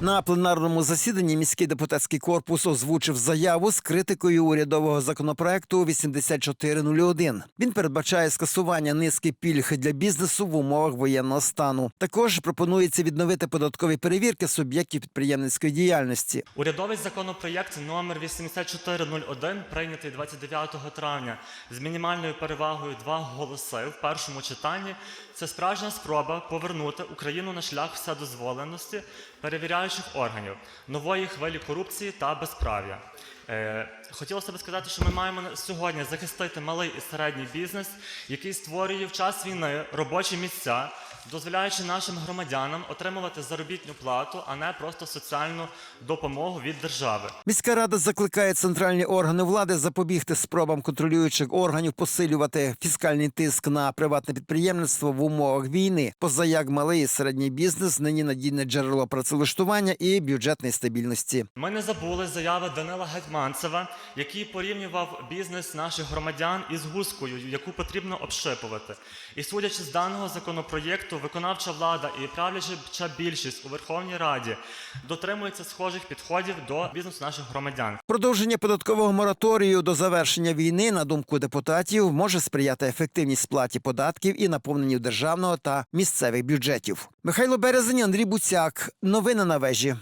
На пленарному засіданні міський депутатський корпус озвучив заяву з критикою урядового законопроекту 8401. Він передбачає скасування низки пільг для бізнесу в умовах воєнного стану. Також пропонується відновити податкові перевірки суб'єктів підприємницької діяльності. Урядовий законопроєкт номер 8401, прийнятий 29 травня з мінімальною перевагою два голоси в першому читанні. Це справжня спроба повернути Україну на шлях вседозволеності перевіряючих органів, нової хвилі корупції та безправ'я. Е, хотілося б сказати, що ми маємо сьогодні захистити малий і середній бізнес, який створює в час війни робочі місця, дозволяючи нашим громадянам отримувати заробітну плату, а не просто соціальну допомогу від держави. Міська рада закликає центральні органи влади запобігти спробам контролюючих органів посилювати фіскальний тиск на приватне підприємництво в умовах війни, позаяк малий і середній бізнес нині надійне джерело працевлаштування і бюджетної стабільності. Ми не забули заяви Данила Гетманцева, який порівнював бізнес наших громадян із гускою, яку потрібно общипувати. І судячи з даного законопроєкту, виконавча влада і правляча більшість у Верховній Раді дотримуються схожих підходів до бізнесу наших громадян. Продовження податкового мораторію до завершення війни, на думку депутатів, може сприяти ефективній сплаті податків і наповненню державного та місцевих бюджетів. Михайло Березень, Андрій Буцяк. Новини на вежі.